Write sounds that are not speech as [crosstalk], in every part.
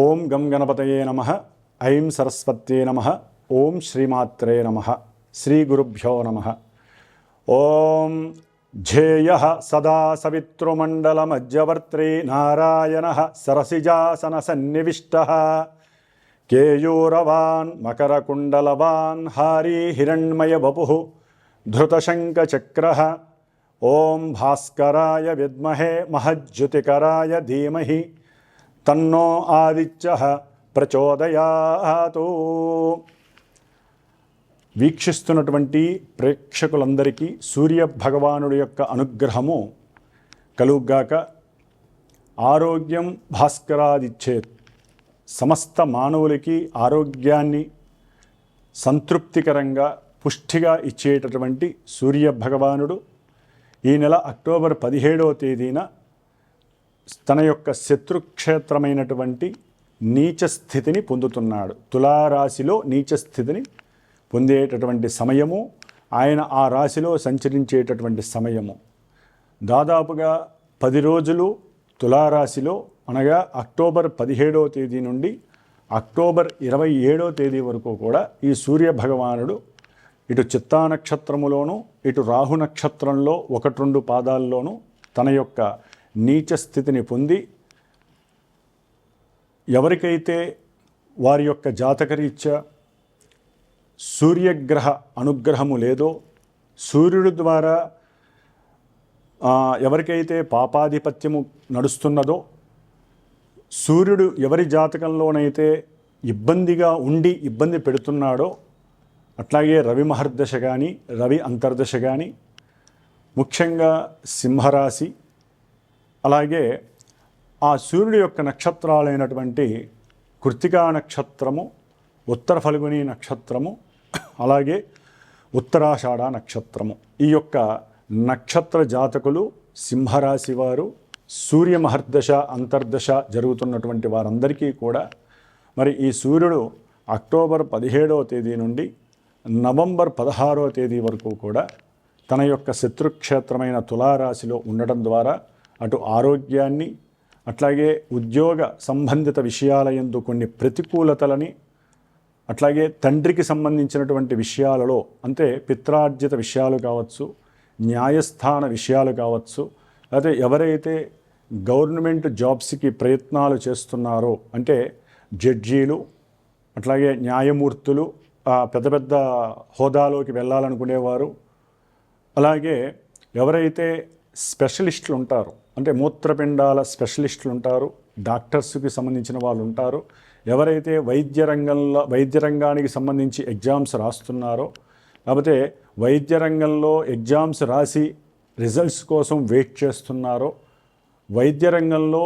ఓం గం గణపతయే నమ ఐం సరస్వత్యే నమ ఓం శ్రీమాత్రే నమ శ్రీ గురుభ్యో నమ. ఓం ధ్యేయ సదా సవితృమండలమజ్జవర్త్రీ నారాయణ సరసిజాసన సన్నివిష్ట. కేయూరవాన్ మకరకుండలవాన్ హారీ హిరణ్మయ వపు ధృతశంకచక్ర ఓం భాస్కరాయ విద్మహే మహజ్యుతికరాయ ధీమహి. తన్నో ఆదిత్య ప్రచోదయాతు. వీక్షిస్తున్నటువంటి ప్రేక్షకులందరికీ సూర్య భగవానుడి యొక్క అనుగ్రహము కలుగ్గాక ఆరోగ్యం భాస్కరాదిచ్చేత్. సమస్త మానవులకి ఆరోగ్యాన్ని సంతృప్తికరంగా పుష్టిగా ఇచ్చేటటువంటి సూర్య భగవానుడు ఈ నెల అక్టోబర్ పదిహేడవ తేదీన తన యొక్క శత్రుక్షేత్రమైనటువంటి నీచ స్థితిని పొందుతున్నాడు. తులారాశిలో నీచ స్థితిని పొందేటటువంటి సమయము ఆయన ఆ రాశిలో సంచరించేటటువంటి సమయము. దాదాపుగా పది రోజులు తులారాశిలో అనగా అక్టోబర్ పదిహేడవ తేదీ నుండి అక్టోబర్ ఇరవై ఏడవ తేదీ వరకు కూడా ఈ సూర్య భగవానుడు ఇటు చిత్తా నక్షత్రములోను ఇటు రాహు నక్షత్రంలో ఒకటి రెండు పాదాల్లోనూ తన యొక్క నీచ స్థితిని పొంది ఎవరికైతే వారి యొక్క జాతకరీత్యా సూర్యగ్రహ అనుగ్రహము లేదో సూర్యుడు ద్వారా ఎవరికైతే పాపాధిపత్యము నడుస్తున్నదో సూర్యుడు ఎవరి జాతకంలోనైతే ఇబ్బందిగా ఉండి ఇబ్బంది పెడుతున్నాడో అట్లాగే రవి మహర్దశ కానీ రవి అంతర్దశ కానీ ముఖ్యంగా సింహరాశి అలాగే ఆ సూర్యుడి యొక్క నక్షత్రాలైనటువంటి కృతికా నక్షత్రము ఉత్తర ఫల్గుని నక్షత్రము అలాగే ఉత్తరాషాఢ నక్షత్రము. ఈ యొక్క నక్షత్ర జాతకులు సింహరాశి వారు సూర్య మహర్దశ అంతర్దశ జరుగుతున్నటువంటి వారందరికీ కూడా మరి ఈ సూర్యుడు అక్టోబర్ పదిహేడవ తేదీ నుండి నవంబర్ పదహారవ తేదీ వరకు కూడా తన యొక్క శత్రుక్షేత్రమైన తులారాశిలో ఉండడం ద్వారా అటు ఆరోగ్యాన్ని అట్లాగే ఉద్యోగ సంబంధిత విషయాల యందు కొన్ని ప్రతికూలతలని అట్లాగే తండ్రికి సంబంధించినటువంటి విషయాలలో అంటే పిత్రార్జిత విషయాలు కావచ్చు న్యాయస్థాన విషయాలు కావచ్చు లేకపోతే ఎవరైతే గవర్నమెంట్ జాబ్స్కి ప్రయత్నాలు చేస్తున్నారో అంటే జడ్జీలు అట్లాగే న్యాయమూర్తులు పెద్ద పెద్ద హోదాలోకి వెళ్ళాలనుకునేవారు అలాగే ఎవరైతే స్పెషలిస్టులు ఉంటారో అంటే మూత్రపిండాల స్పెషలిస్టులు ఉంటారు డాక్టర్స్కి సంబంధించిన వాళ్ళు ఉంటారు ఎవరైతే వైద్య రంగంలో వైద్య రంగానికి సంబంధించి ఎగ్జామ్స్ రాస్తున్నారో లేకపోతే వైద్య రంగంలో ఎగ్జామ్స్ రాసి రిజల్ట్స్ కోసం వెయిట్ చేస్తున్నారో వైద్య రంగంలో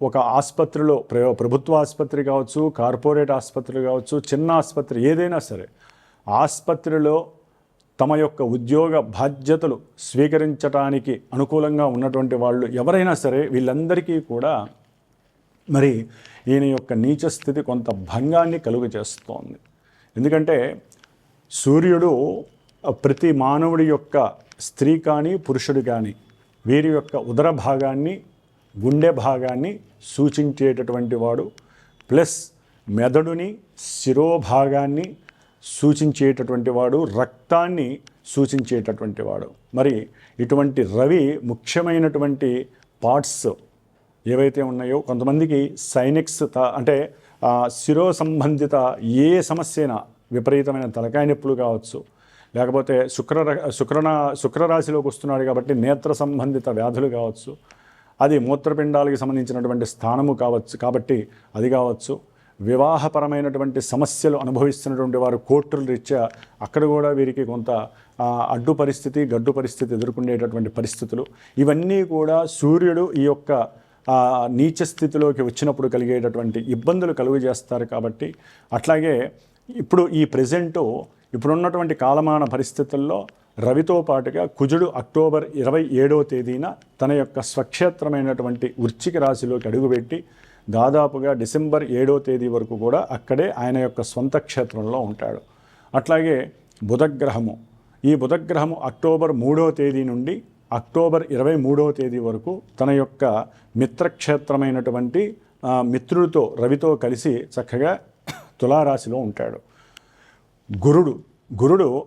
ఒక ఆసుపత్రిలో ప్ర- ప్రభుత్వ ఆసుపత్రి కావచ్చు కార్పొరేట్ ఆసుపత్రి కావచ్చు చిన్న ఆసుపత్రి ఏదైనా సరే ఆసుపత్రిలో తమ యొక్క ఉద్యోగ బాధ్యతలు స్వీకరించటానికి అనుకూలంగా ఉన్నటువంటి వాళ్ళు ఎవరైనా సరే వీళ్ళందరికీ కూడా మరి ఈయన యొక్క నీచ స్థితి కొంత భంగాన్ని కలుగు చేస్తోంది. ఎందుకంటే సూర్యుడు ప్రతి మానవుడి యొక్క స్త్రీ కానీ పురుషుడు కానీ వీరి యొక్క ఉదర భాగాన్ని గుండె భాగాన్ని సూచించేటటువంటి వాడు. ప్లస్ మెదడుని శిరోభాగాన్ని సూచించేటటువంటి వాడు రక్తాన్ని సూచించేటటువంటి వాడు. మరి ఇటువంటి రవి ముఖ్యమైనటువంటి పార్ట్స్ ఏవైతే ఉన్నాయో కొంతమందికి సైనిక్స్ త- అంటే శిరో సంబంధిత ఏ సమస్య అయినా విపరీతమైన తలకాయ నొప్పులు కావచ్చు లేకపోతే శుక్ర శుక్రన శుక్రరాశిలోకి వస్తున్నాడు కాబట్టి నేత్ర సంబంధిత వ్యాధులు కావచ్చు అది మూత్రపిండాలకి సంబంధించినటువంటి స్థానము కావచ్చు కాబట్టి అది కావచ్చు. వివాహపరమైనటువంటి సమస్యలు అనుభవిస్తున్నటువంటి వారు కోర్టుల రీత్యా అక్కడ కూడా వీరికి కొంత అడ్డు పరిస్థితి గడ్డు పరిస్థితి ఎదుర్కొనేటటువంటి పరిస్థితులు. ఇవన్నీ కూడా సూర్యుడు ఈ యొక్క నీచ స్థితిలోకి వచ్చినప్పుడు కలిగేటటువంటి ఇబ్బందులు కలుగు చేస్తారు కాబట్టి అట్లాగే ఇప్పుడు ఈ ప్రజెంటు ఇప్పుడున్నటువంటి కాలమాన పరిస్థితుల్లో రవితో పాటుగా కుజుడు అక్టోబర్ ఇరవై ఏడవ తేదీన తన యొక్క స్వక్షేత్రమైనటువంటి వృచ్చిక రాశిలోకి అడుగుపెట్టి దాదాపుగా డిసెంబర్ ఏడవ తేదీ వరకు కూడా అక్కడే ఆయన యొక్క స్వంత క్షేత్రంలో ఉంటాడు. అట్లాగే బుధగ్రహము. ఈ బుధగ్రహము అక్టోబర్ మూడో తేదీ నుండి అక్టోబర్ ఇరవై మూడో తేదీ వరకు తన యొక్క మిత్రక్షేత్రమైనటువంటి మిత్రుడితో రవితో కలిసి చక్కగా తులారాశిలో ఉంటాడు. గురుడు. గురుడు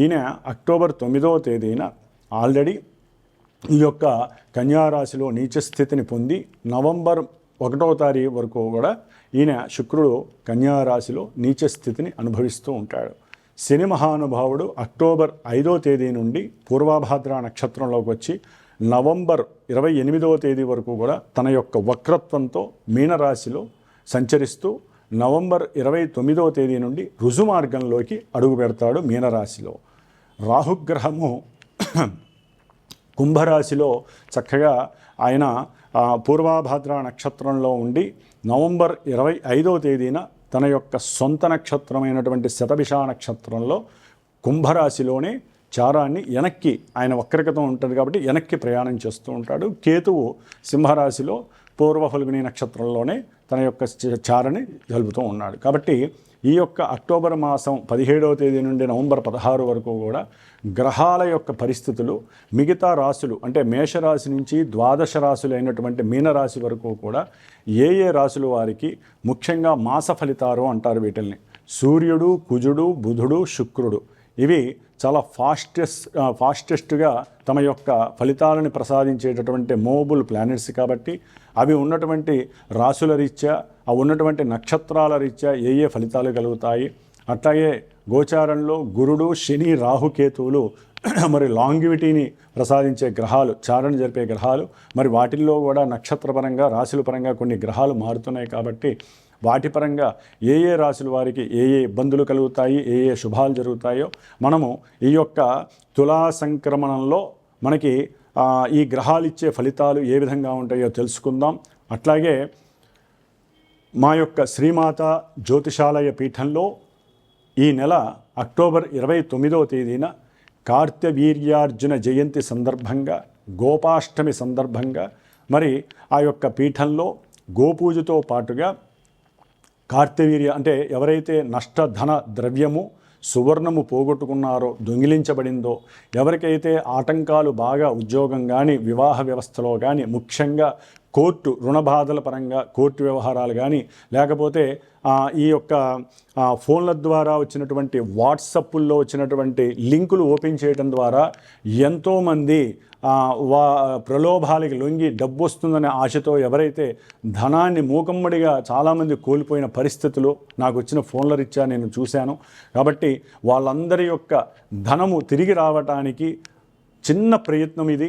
ఈయన అక్టోబర్ తొమ్మిదవ తేదీన ఆల్రెడీ ఈ యొక్క కన్యారాశిలో నీచ స్థితిని పొంది నవంబర్ ఒకటవ తారీఖు వరకు కూడా ఈయన శుక్రుడు కన్యారాశిలో నీచ స్థితిని అనుభవిస్తూ ఉంటాడు. శని మహానుభావుడు అక్టోబర్ ఐదో తేదీ నుండి పూర్వాభాద్ర నక్షత్రంలోకి వచ్చి నవంబర్ ఇరవై ఎనిమిదవ తేదీ వరకు కూడా తన యొక్క వక్రత్వంతో మీనరాశిలో సంచరిస్తూ నవంబర్ ఇరవై తొమ్మిదవ తేదీ నుండి రుజు మార్గంలోకి అడుగు పెడతాడు మీనరాశిలో. రాహుగ్రహము కుంభరాశిలో చక్కగా ఆయన ఆ, పూర్వాభాద్ర నక్షత్రంలో ఉండి నవంబర్ ఇరవై ఐదవ తేదీన తన యొక్క సొంత నక్షత్రమైనటువంటి శతభిష నక్షత్రంలో కుంభరాశిలోనే చారాన్ని వెనక్కి ఆయన వక్రగతం ఉంటుంది కాబట్టి వెనక్కి ప్రయాణం చేస్తూ ఉంటాడు. కేతువు సింహరాశిలో పూర్వ ఫల్గుని నక్షత్రంలోనే తన యొక్క చారని జలుపుతూ ఉన్నాడు. కాబట్టి ఈ యొక్క అక్టోబర్ మాసం పదిహేడవ తేదీ నుండి నవంబర్ పదహారు వరకు కూడా గ్రహాల యొక్క పరిస్థితులు మిగతా రాశులు అంటే మేషరాశి నుంచి ద్వాదశ రాశులు అయినటువంటి మీనరాశి వరకు కూడా ఏ ఏ రాశుల వారికి ముఖ్యంగా మాస ఫలితాలు అంటారు వీటిల్ని. సూర్యుడు కుజుడు బుధుడు శుక్రుడు. ఇవి చాలా ఫాస్టెస్ట్ ఫాస్టెస్ట్గా తమ యొక్క ఫలితాలను ప్రసాదించేటటువంటి మూవబుల్ ప్లానెట్స్ కాబట్టి అవి ఉన్నటువంటి రాశుల రీత్యా అవి ఉన్నటువంటి నక్షత్రాల రీత్యా ఏ ఏ ఫలితాలు కలుగుతాయి. అట్లాగే గోచారంలో గురుడు శని రాహుకేతువులు [clears throat] మరి లాంగివిటీని ప్రసాదించే గ్రహాలు చారణ జరిపే గ్రహాలు మరి వాటిల్లో కూడా నక్షత్రపరంగా రాశుల పరంగా కొన్ని గ్రహాలు మారుతున్నాయి కాబట్టి వాటి పరంగా ఏ ఏ రాశుల వారికి ఏ ఏ ఇబ్బందులు కలుగుతాయి ఏ ఏ శుభాలు జరుగుతాయో మనము ఈ యొక్క తులా సంక్రమణంలో మనకి ఈ గ్రహాలు ఇచ్చే ఫలితాలు ఏ విధంగా ఉంటాయో తెలుసుకుందాం. అట్లాగే మా యొక్క శ్రీమాత జ్యోతిషాలయ పీఠంలో ఈ నెల అక్టోబర్ ఇరవై తొమ్మిదవ తేదీన కార్తవీర్యార్జున జయంతి సందర్భంగా గోపాష్టమి సందర్భంగా మరి ఆ యొక్క పీఠంలో గోపూజతో పాటుగా కార్తవీర్య అంటే ఎవరైతే నష్టధన ద్రవ్యము సువర్ణము పోగొట్టుకున్నారో దొంగిలించబడిందో ఎవరికైతే ఆటంకాలు బాగా ఉద్యోగం కానీ వివాహ వ్యవస్థలో కానీ ముఖ్యంగా కోర్టు రుణబాధల పరంగా కోర్టు వ్యవహారాలు కానీ లేకపోతే ఈ యొక్క ఫోన్ల ద్వారా వచ్చినటువంటి వాట్సప్పుల్లో వచ్చినటువంటి లింకులు ఓపెన్ చేయడం ద్వారా ఎంతోమంది వా ప్రలోభాలకి లొంగి డబ్బు వస్తుందనే ఆశతో ఎవరైతే ధనాన్ని మూకమ్మడిగా చాలామంది కోల్పోయిన పరిస్థితులు నాకు వచ్చిన ఫోన్ల రీత్యా నేను చూశాను. కాబట్టి వాళ్ళందరి యొక్క ధనము తిరిగి రావటానికి చిన్న ప్రయత్నం ఇది.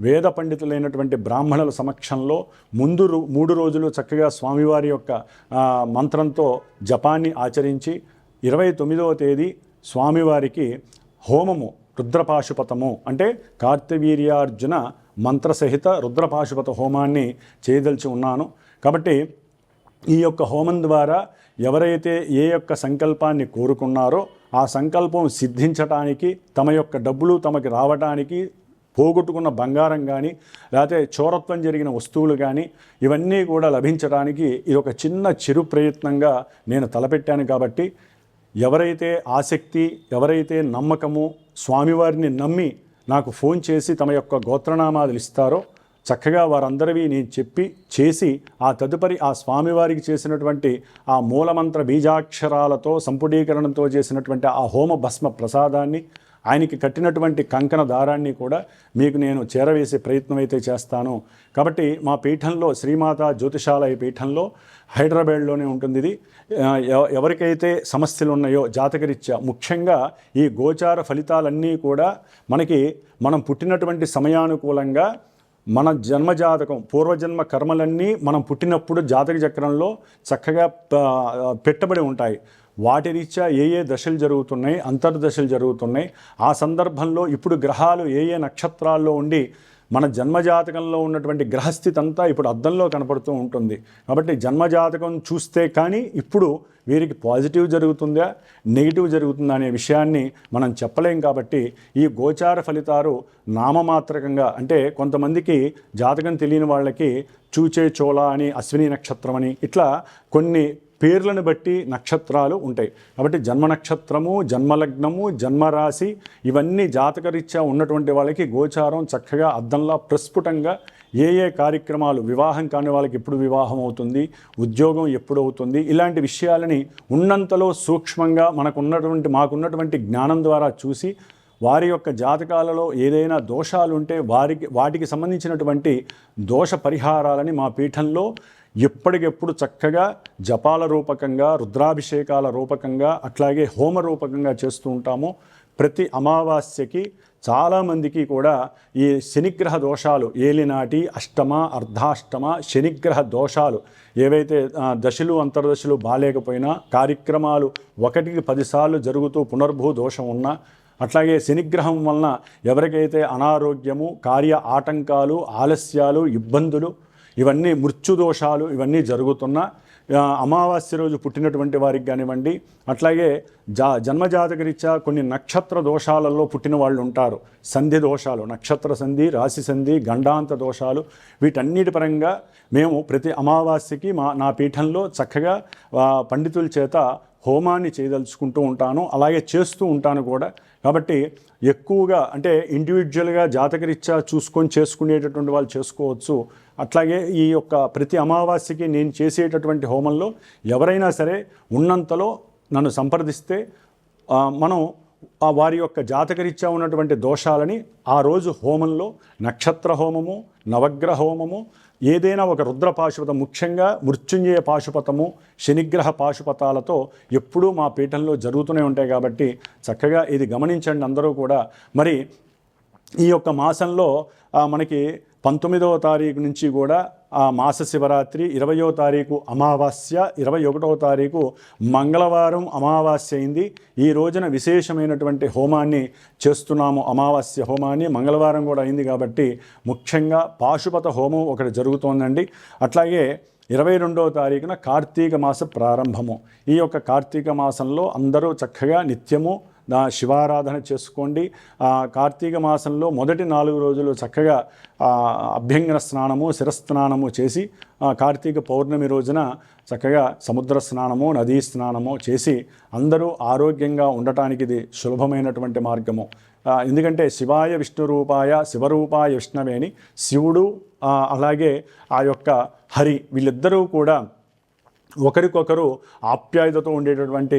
వేద పండితులైనటువంటి బ్రాహ్మణుల సమక్షంలో ముందు మూడు రోజులు చక్కగా స్వామివారి యొక్క మంత్రంతో జపాన్ని ఆచరించి ఇరవై తొమ్మిదవ తేదీ స్వామివారికి హోమము రుద్రపాశుపతము అంటే కార్తవీర్యార్జున మంత్రసహిత రుద్రపాశుపత హోమాన్ని చేయదలిచి ఉన్నాను. కాబట్టి ఈ యొక్క హోమం ద్వారా ఎవరైతే ఏ యొక్క సంకల్పాన్ని కోరుకున్నారో ఆ సంకల్పం సిద్ధించటానికి తమ యొక్క డబ్బులు తమకి రావటానికి పోగొట్టుకున్న బంగారం కానీ లేకపోతే చోరత్వం జరిగిన వస్తువులు కానీ ఇవన్నీ కూడా లభించడానికి ఇది ఒక చిన్న చిరు ప్రయత్నంగా నేను తలపెట్టాను కాబట్టి ఎవరైతే ఆసక్తి ఎవరైతే నమ్మకము స్వామివారిని నమ్మి నాకు ఫోన్ చేసి తమ యొక్క గోత్రనామాలు ఇస్తారో చక్కగా వారందరివి నేను చెప్పి చేసి ఆ తదుపరి ఆ స్వామివారికి చేసినటువంటి ఆ మూలమంత్ర బీజాక్షరాలతో సంపుడీకరణతో చేసినటువంటి ఆ హోమ భస్మ ప్రసాదాన్ని ఆయనకి కట్టినటువంటి కంకణ దారాన్ని కూడా మీకు నేను చేరవేసే ప్రయత్నం అయితే చేస్తాను. కాబట్టి మా పీఠంలో శ్రీమాత జ్యోతిషాలయ పీఠంలో హైదరాబాద్లోనే ఉంటుంది ఇది. ఎవ- ఎవరికైతే సమస్యలు ఉన్నాయో జాతకరీత్యా ముఖ్యంగా ఈ గోచార ఫలితాలన్నీ కూడా మనకి మనం పుట్టినటువంటి సమయానుకూలంగా మన జన్మజాతకం పూర్వజన్మ కర్మలన్నీ మనం పుట్టినప్పుడు జాతక చక్రంలో చక్కగా పెట్టబడి ఉంటాయి. వాటి రీత్యా ఏ ఏ దశలు జరుగుతున్నాయి అంతర్దశలు జరుగుతున్నాయి ఆ సందర్భంలో ఇప్పుడు గ్రహాలు ఏ ఏ నక్షత్రాల్లో ఉండి మన జన్మజాతకంలో ఉన్నటువంటి గ్రహస్థితి అంతా ఇప్పుడు అద్దంలో కనపడుతూ ఉంటుంది. కాబట్టి జన్మజాతకం చూస్తే కానీ ఇప్పుడు వీరికి పాజిటివ్ జరుగుతుందా నెగిటివ్ జరుగుతుందా అనే విషయాన్ని మనం చెప్పలేం కాబట్టి ఈ గోచార ఫలితాలు నామమాత్రకంగా అంటే కొంతమందికి జాతకం తెలియని వాళ్ళకి చూచే చోళ అని అశ్విని నక్షత్రం అని ఇట్లా కొన్ని పేర్లను బట్టి నక్షత్రాలు ఉంటాయి. కాబట్టి జన్మ నక్షత్రము జన్మలగ్నము జన్మరాశి ఇవన్నీ జాతకరీత్యా ఉన్నటువంటి వాళ్ళకి గోచారం చక్కగా అద్దంలా ప్రస్ఫుటంగా ఏ ఏ కార్యక్రమాలు వివాహం కాని వాళ్ళకి ఎప్పుడు వివాహం అవుతుంది ఉద్యోగం ఎప్పుడు అవుతుంది ఇలాంటి విషయాలని ఉన్నంతలో సూక్ష్మంగా మనకున్నటువంటి మాకున్నటువంటి జ్ఞానం ద్వారా చూసి వారి యొక్క జాతకాలలో ఏదైనా దోషాలు ఉంటే వారికి వాటికి సంబంధించినటువంటి దోష పరిహారాలని మా పీఠంలో ఎప్పటికెప్పుడు చక్కగా జపాల రూపకంగా రుద్రాభిషేకాల రూపకంగా అట్లాగే హోమ రూపకంగా చేస్తూ ఉంటాము. ప్రతి అమావాస్యకి చాలామందికి కూడా ఈ శనిగ్రహ దోషాలు ఏలినాటి అష్టమ అర్ధాష్టమ శనిగ్రహ దోషాలు ఏవైతే దశలు అంతర్దశలు బాలేకపోయినా కార్యక్రమాలు ఒకటికి పదిసార్లు జరుగుతూ పునర్భూ దోషం ఉన్నా అట్లాగే శనిగ్రహం వలన ఎవరికైతే అనారోగ్యము కార్య ఆటంకాలు ఆలస్యాలు ఇబ్బందులు ఇవన్నీ మృత్యుదోషాలు ఇవన్నీ జరుగుతున్నా అమావాస్య రోజు పుట్టినటువంటి వారికి కానివ్వండి అట్లాగే జా జన్మజాతకరీత్యా కొన్ని నక్షత్ర దోషాలలో పుట్టిన వాళ్ళు ఉంటారు. సంధి దోషాలు నక్షత్ర సంధి రాశి సంధి గండాంత దోషాలు వీటన్నిటి పరంగా మేము ప్రతి అమావాస్యకి మా నా పీఠంలో చక్కగా పండితుల చేత హోమాన్ని చేయదలుచుకుంటూ ఉంటాను. అలాగే చేస్తూ ఉంటాను కూడా. కాబట్టి ఎక్కువగా అంటే ఇండివిజువల్గా జాతకరీత్యా చూసుకొని చేసుకునేటటువంటి వాళ్ళు చేసుకోవచ్చు. అట్లాగే ఈ యొక్క ప్రతి అమావాస్యకి నేను చేసేటటువంటి హోమంలో ఎవరైనా సరే ఉన్నంతలో నన్ను సంప్రదిస్తే మనం వారి యొక్క జాతకరీత్యా ఉన్నటువంటి దోషాలని ఆ రోజు హోమంలో నక్షత్ర హోమము నవగ్రహ హోమము ఏదైనా ఒక రుద్ర పాశుపతం ముఖ్యంగా మృత్యుంజయ పాశుపతము శనిగ్రహ పాశుపతాలతో ఎప్పుడూ మా పీఠంలో జరుగుతూనే ఉంటాయి కాబట్టి చక్కగా ఇది గమనించండి అందరూ కూడా. మరి ఈ యొక్క మాసంలో మనకి పంతొమ్మిదవ తారీఖు నుంచి కూడా ఆ మాస శివరాత్రి ఇరవయో తారీఖు అమావాస్య ఇరవై ఒకటవ తారీఖు మంగళవారం అమావాస్య అయింది. ఈ రోజున విశేషమైనటువంటి హోమాన్ని చేస్తున్నాము అమావాస్య హోమాన్ని. మంగళవారం కూడా అయింది కాబట్టి ముఖ్యంగా పాశుపత హోమం ఒకటి జరుగుతోందండి. అట్లాగే ఇరవై రెండవ తారీఖున కార్తీక మాస ప్రారంభము. ఈ యొక్క కార్తీక మాసంలో అందరూ చక్కగా నిత్యము దా శివారాధన చేసుకోండి. కార్తీక మాసంలో మొదటి నాలుగు రోజులు చక్కగా అభ్యంగన స్నానము శిరస్నానము చేసి కార్తీక పౌర్ణమి రోజున చక్కగా సముద్ర స్నానము నదీ స్నానము చేసి అందరూ ఆరోగ్యంగా ఉండటానికి ఇది సులభమైనటువంటి మార్గము. ఎందుకంటే శివాయ విష్ణు రూపాయ శివరూపాయ విష్ణవే అని శివుడు అలాగే ఆ యొక్క హరి వీళ్ళిద్దరూ కూడా ఒకరికొకరు ఆప్యాయతతో ఉండేటటువంటి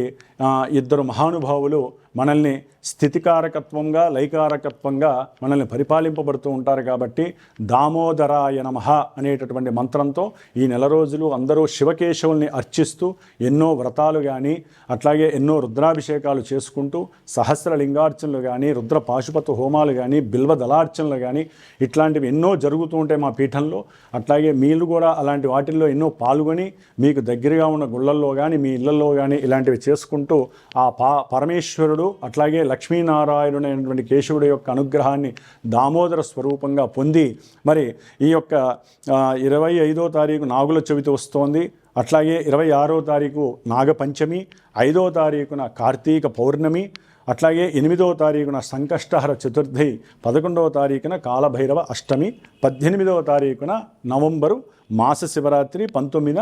ఇద్దరు మహానుభావులు మనల్ని స్థితికారకత్వంగా లైకారకత్వంగా మనల్ని పరిపాలింపబడుతూ ఉంటారు కాబట్టి దామోదరాయ నమః అనేటటువంటి మంత్రంతో ఈ నెల రోజులు అందరూ శివకేశవుల్ని అర్చిస్తూ ఎన్నో వ్రతాలు కానీ అట్లాగే ఎన్నో రుద్రాభిషేకాలు చేసుకుంటూ సహస్ర లింగార్చనలు కానీ రుద్ర పాశుపత హోమాలు కానీ బిల్వ దళార్చనలు కానీ ఇట్లాంటివి ఎన్నో జరుగుతూ ఉంటాయి మా పీఠంలో. అట్లాగే మీరు కూడా అలాంటి వాటిల్లో ఎన్నో పాల్గొని మీకు దగ్గరగా ఉన్న గుళ్ళల్లో కానీ మీ ఇళ్ళలో కానీ ఇలాంటివి చేసుకుంటూ ఆ పా పరమేశ్వరుడు అట్లాగే లక్ష్మీనారాయణుడు అయినటువంటి కేశవుడు యొక్క అనుగ్రహాన్ని దామోదర స్వరూపంగా పొంది మరి ఈ యొక్క ఇరవై ఐదో తారీఖు నాగుల చవితి వస్తోంది. అట్లాగే ఇరవై ఆరో తారీఖు నాగపంచమి ఐదో తారీఖున కార్తీక పౌర్ణమి అట్లాగే ఎనిమిదవ తారీఖున సంకష్టహర చతుర్థి పదకొండవ తారీఖున కాలభైరవ అష్టమి పద్దెనిమిదవ తారీఖున నవంబరు మాస శివరాత్రి పంతొమ్మిదిన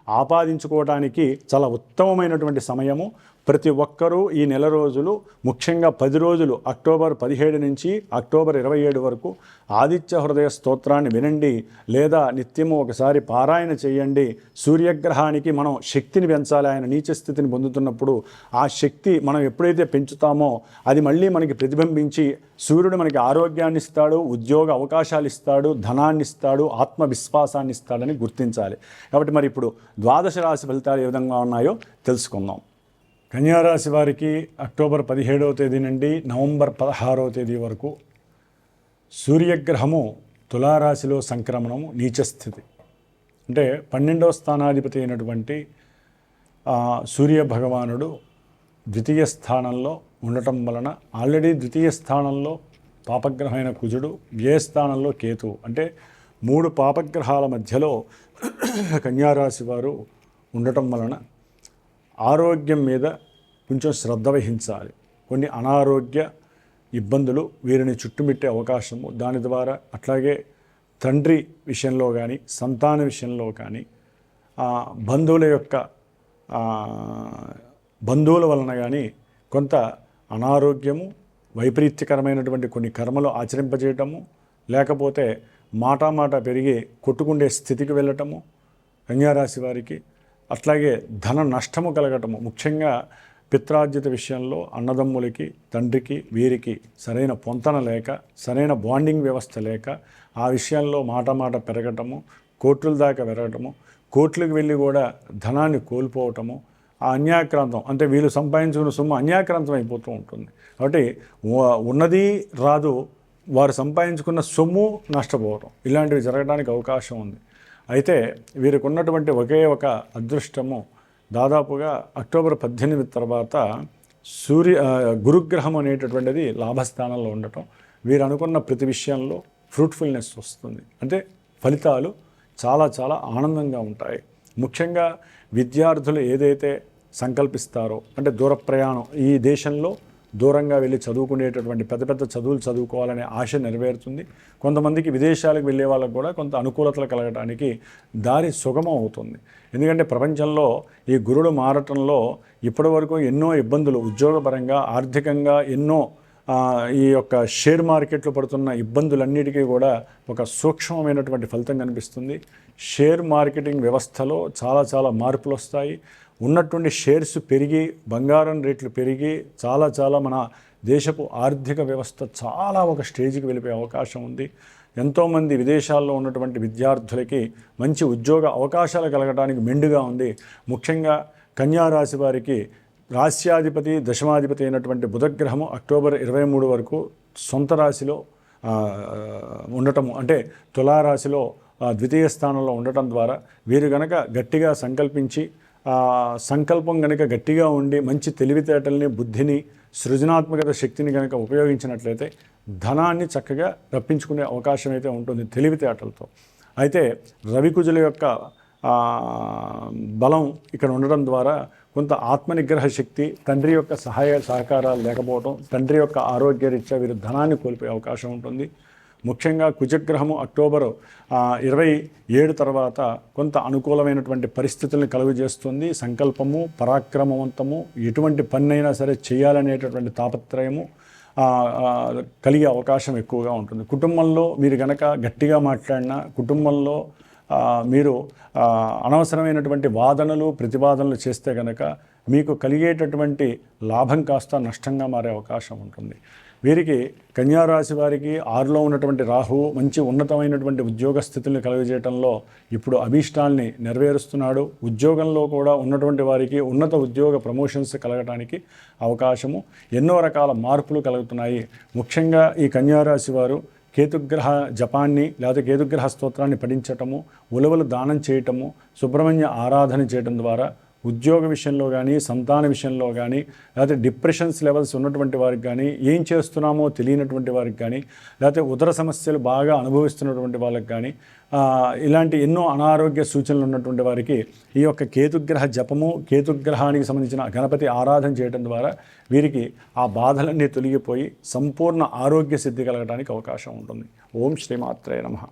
ఆపాదించుకోవడానికి చాలా ఉత్తమమైనటువంటి సమయము. ప్రతి ఒక్కరూ ఈ నెల రోజులు ముఖ్యంగా పది రోజులు అక్టోబర్ పదిహేడు నుంచి అక్టోబర్ ఇరవై ఏడు వరకు ఆదిత్య హృదయ స్తోత్రాన్ని వినండి లేదా నిత్యము ఒకసారి పారాయణ చేయండి. సూర్యగ్రహానికి మనం శక్తిని పెంచాలి. ఆయన నీచ స్థితిని పొందుతున్నప్పుడు ఆ శక్తి మనం ఎప్పుడైతే పెంచుతామో అది మళ్ళీ మనకి ప్రతిబింబించి సూర్యుడు మనకి ఆరోగ్యాన్ని ఇస్తాడు ఉద్యోగ అవకాశాలు ఇస్తాడు ధనాన్ని ఇస్తాడు ఆత్మవిశ్వాసాన్ని ఇస్తాడని గుర్తించాలి. కాబట్టి మరి ఇప్పుడు ద్వాదశ రాశి ఫలితాలు ఏ విధంగా ఉన్నాయో తెలుసుకుందాం. కన్యారాశి వారికి అక్టోబర్ పదిహేడవ తేదీ నుండి నవంబర్ పదహారవ తేదీ వరకు సూర్యగ్రహము తులారాశిలో సంక్రమణము నీచస్థితి. అంటే పన్నెండవ స్థానాధిపతి అయినటువంటి సూర్య భగవానుడు ద్వితీయ స్థానంలో ఉండటం వలన ఆల్రెడీ ద్వితీయ స్థానంలో పాపగ్రహమైన కుజుడు వ్యయ స్థానంలో కేతు అంటే మూడు పాపగ్రహాల మధ్యలో కన్యారాశి వారు ఉండటం వలన ఆరోగ్యం మీద కొంచెం శ్రద్ధ వహించాలి. కొన్ని అనారోగ్య ఇబ్బందులు వీరిని చుట్టుమిట్టే అవకాశము దాని ద్వారా అట్లాగే తండ్రి విషయంలో కానీ సంతాన విషయంలో కానీ బంధువుల యొక్క బంధువుల వలన కానీ కొంత అనారోగ్యము వైపరీత్యకరమైనటువంటి కొన్ని కర్మలు ఆచరింపజేయటము లేకపోతే మాట పెరిగి కొట్టుకుండే స్థితికి వెళ్ళటము కన్యారాశి వారికి అట్లాగే ధన నష్టము కలగటము ముఖ్యంగా పిత్రార్జిత విషయంలో అన్నదమ్ములకి తండ్రికి వీరికి సరైన పొంతన లేక సరైన బాండింగ్ వ్యవస్థ లేక ఆ విషయంలో మాట మాట పెరగటము కోర్టుల దాకా పెరగటము కోర్టులకు వెళ్ళి కూడా ధనాన్ని కోల్పోవటము ఆ అన్యాక్రాంతం అంటే వీళ్ళు సంపాదించుకున్న సొమ్ము అన్యాక్రాంతం అయిపోతూ ఉంటుంది. కాబట్టి ఉన్నది రాదు వారు సంపాదించుకున్న సొమ్ము నష్టపోవడం ఇలాంటివి జరగడానికి అవకాశం ఉంది. అయితే వీరికి ఉన్నటువంటి ఒకే ఒక అదృష్టము దాదాపుగా అక్టోబర్ పద్దెనిమిది తర్వాత సూర్య గురుగ్రహం అనేటటువంటిది లాభస్థానంలో ఉండటం. వీరు అనుకున్న ప్రతి విషయంలో ఫ్రూట్ఫుల్నెస్ వస్తుంది. అంటే ఫలితాలు చాలా చాలా ఆనందంగా ఉంటాయి. ముఖ్యంగా విద్యార్థులు ఏదైతే సంకల్పిస్తారో అంటే దూర ప్రయాణం ఈ దేశంలో దూరంగా వెళ్ళి చదువుకునేటటువంటి పెద్ద పెద్ద చదువులు చదువుకోవాలనే ఆశ నెరవేరుతుంది. కొంతమందికి విదేశాలకు వెళ్ళే వాళ్ళకు కూడా కొంత అనుకూలతలు కలగడానికి దారి సుగమం అవుతుంది. ఎందుకంటే ప్రపంచంలో ఈ గురుడు మారటంలో ఇప్పటివరకు ఎన్నో ఇబ్బందులు ఉద్యోగపరంగా ఆర్థికంగా ఎన్నో ఈ యొక్క షేర్ మార్కెట్లో పడుతున్న ఇబ్బందులన్నిటికీ కూడా ఒక సూక్ష్మమైనటువంటి ఫలితం కనిపిస్తుంది. షేర్ మార్కెటింగ్ వ్యవస్థలో చాలా చాలా మార్పులు వస్తాయి ఉన్నటువంటి షేర్స్ పెరిగి బంగారం రేట్లు పెరిగి చాలా చాలా మన దేశపు ఆర్థిక వ్యవస్థ చాలా ఒక స్టేజ్కి వెళ్ళిపోయే అవకాశం ఉంది. ఎంతోమంది విదేశాల్లో ఉన్నటువంటి విద్యార్థులకి మంచి ఉద్యోగ అవకాశాలు కలగడానికి మెండుగా ఉంది. ముఖ్యంగా కన్యా రాశి వారికి రాస్యాధిపతి దశమాధిపతి అయినటువంటి బుధగ్రహము అక్టోబర్ ఇరవై మూడు వరకు సొంత రాశిలో ఉండటము అంటే తులారాశిలో ద్వితీయ స్థానంలో ఉండటం ద్వారా వీరు గనక గట్టిగా సంకల్పించి సంకల్పం కనుక గట్టిగా ఉండి మంచి తెలివితేటల్ని బుద్ధిని సృజనాత్మకత శక్తిని కనుక ఉపయోగించినట్లయితే ధనాన్ని చక్కగా రప్పించుకునే అవకాశం అయితే ఉంటుంది తెలివితేటలతో. అయితే రవికుజుల యొక్క బలం ఇక్కడ ఉండడం ద్వారా కొంత ఆత్మనిగ్రహ శక్తి తండ్రి యొక్క సహాయ సహకారాలు లేకపోవడం తండ్రి యొక్క ఆరోగ్యరీత్యా వీరు ధనాన్ని కోల్పోయే అవకాశం ఉంటుంది. ముఖ్యంగా కుజగ్రహము అక్టోబర్ ఇరవై ఏడు తర్వాత కొంత అనుకూలమైనటువంటి పరిస్థితుల్ని కలుగజేస్తుంది. సంకల్పము పరాక్రమవంతము ఎటువంటి పన్నైనా సరే చేయాలనేటటువంటి తాపత్రయము కలిగే అవకాశం ఎక్కువగా ఉంటుంది. కుటుంబంలో మీరు గనక గట్టిగా మాట్లాడినా కుటుంబంలో మీరు అనవసరమైనటువంటి వాదనలు ప్రతివాదనలు చేస్తే కనుక మీకు కలిగేటటువంటి లాభం కాస్త నష్టంగా మారే అవకాశం ఉంటుంది. వీరికి కన్యారాశి వారికి ఆరులో ఉన్నటువంటి రాహువు మంచి ఉన్నతమైనటువంటి ఉద్యోగ స్థితుల్ని కలుగజేయటంలో ఇప్పుడు అభీష్టాల్ని నెరవేరుస్తున్నాడు. ఉద్యోగంలో కూడా ఉన్నటువంటి వారికి ఉన్నత ఉద్యోగ ప్రమోషన్స్ కలగటానికి అవకాశము. ఎన్నో రకాల మార్పులు కలుగుతున్నాయి. ముఖ్యంగా ఈ కన్యారాశి వారు కేతుగ్రహ జపాన్ని లేదా కేతుగ్రహ స్తోత్రాన్ని పఠించటము ఉలవలు దానం చేయటము సుబ్రహ్మణ్య ఆరాధన చేయటం ద్వారా ఉద్యోగ విషయంలో కానీ సంతాన విషయంలో కానీ లేకపోతే డిప్రెషన్స్ లెవెల్స్ ఉన్నటువంటి వారికి కానీ ఏం చేస్తున్నామో తెలియనటువంటి వారికి కానీ లేకపోతే ఉదర సమస్యలు బాగా అనుభవిస్తున్నటువంటి వాళ్ళకి కానీ ఇలాంటి ఎన్నో అనారోగ్య సూచనలు ఉన్నటువంటి వారికి ఈ యొక్క కేతుగ్రహ జపము కేతుగ్రహానికి సంబంధించిన గణపతి ఆరాధన చేయడం ద్వారా వీరికి ఆ బాధలన్నీ తొలగిపోయి సంపూర్ణ ఆరోగ్య సిద్ధి కలగడానికి అవకాశం ఉంటుంది. ఓం శ్రీమాత్రే నమః.